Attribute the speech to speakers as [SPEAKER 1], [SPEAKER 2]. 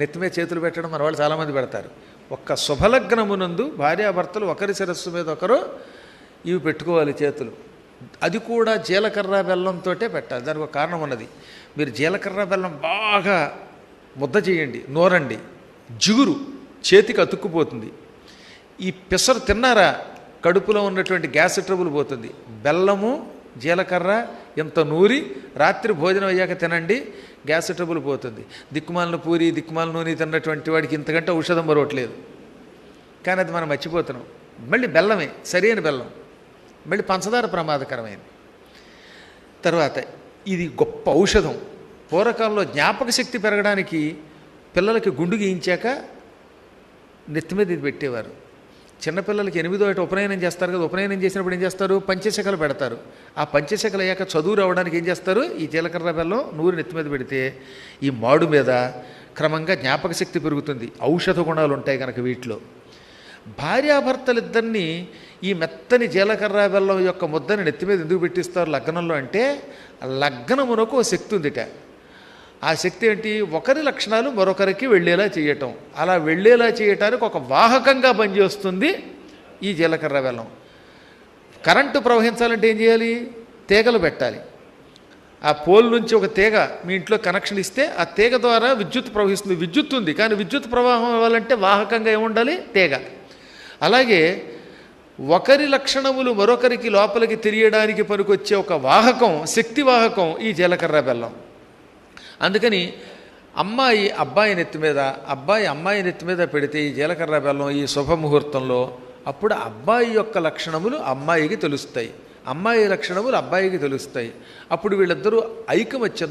[SPEAKER 1] నెత్తిమే చేతులు పెట్టడం మన వాళ్ళు చాలామంది పెడతారు. ఒక్క శుభలగ్నమునందు భార్యాభర్తలు ఒకరి శిరస్సు మీద ఒకరు ఇవి పెట్టుకోవాలి చేతులు. అది కూడా జీలకర్ర బెల్లంతో పెట్టాలి. దానికి ఒక కారణం ఉన్నది. మీరు జీలకర్ర బెల్లం బాగా ముద్ద చేయండి నోరండి. జిగురు చేతికి అతుక్కుపోతుంది. ఈ పెసరు తిన్నారా? కడుపులో ఉన్నటువంటి గ్యాస్ ట్రబుల్ పోతుంది. బెల్లము జీలకర్ర ఇంత నూరి రాత్రి భోజనం అయ్యాక తినండి గ్యాస్ ట్రబుల్ పోతుంది. దిక్కుమాలను పూరి దిక్కుమాల నూనె తిన్నటువంటి వాడికి ఇంతకంటే ఔషధం మరవట్లేదు కానీ అది మనం మర్చిపోతున్నాం. మళ్ళీ బెల్లమే సరైన బెల్లం. మళ్ళీ పంచదార ప్రమాదకరమైనది తర్వాత ఇది గొప్ప ఔషధం. పూర్వకాలంలో జ్ఞాపక శక్తి పెరగడానికి పిల్లలకి గుండు గీయించాక నెత్తి మీద ఇది పెట్టేవారు. చిన్నపిల్లలకి ఎనిమిదో ఏట ఉపనయనం చేస్తారు కదా ఉపనయనం చేసినప్పుడు ఏం చేస్తారు? పంచశకలు పెడతారు. ఆ పంచశకలు అయ్యాక చదువు రావడానికి ఏం చేస్తారు? ఈ జీలకర్ర బెల్లం నూరు నెత్తి మీద పెడితే ఈ మాడు మీద క్రమంగా జ్ఞాపక శక్తి పెరుగుతుంది. ఔషధ గుణాలు ఉంటాయి కనుక వీటిలో. భార్యాభర్తలిద్దరినీ ఈ మెత్తని జీలకర్ర బెల్లం యొక్క ముద్దని నెత్తి మీద ఎందుకు పెట్టిస్తారు లగ్నంలో అంటే లగ్నమునకు ఒక శక్తి ఉందిట. ఆ శక్తి ఏంటి? ఒకరి లక్షణాలు మరొకరికి వెళ్ళేలా చేయటం. అలా వెళ్ళేలా చేయటానికి ఒక వాహకంగా పనిచేస్తుంది ఈ జీలకర్ర బెల్లం కరెంటు ప్రవహించాలంటే ఏం చేయాలి? తీగలు పెట్టాలి. ఆ పోల్ నుంచి ఒక తీగ మీ ఇంట్లో కనెక్షన్ ఇస్తే ఆ తీగ ద్వారా విద్యుత్ ప్రవహిస్తుంది. విద్యుత్ ఉంది కానీ విద్యుత్ ప్రవాహం ఇవ్వాలంటే వాహకంగా ఏముండాలి? తీగ. అలాగే ఒకరి లక్షణములు మరొకరికి లోపలికి తెలియడానికి పనికొచ్చే ఒక వాహకం శక్తి వాహకం ఈ జీలకర్ర బెల్లం అందుకని అమ్మాయి అబ్బాయి నెత్తి మీద అబ్బాయి అమ్మాయి నెత్తి మీద పెడితే ఈ జీలకర్ర బెల్లం ఈ శుభముహూర్తంలో అప్పుడు అబ్బాయి యొక్క లక్షణములు అమ్మాయికి తెలుస్తాయి. అమ్మాయి లక్షణములు అబ్బాయికి తెలుస్తాయి. అప్పుడు వీళ్ళిద్దరూ ఐకమత్యం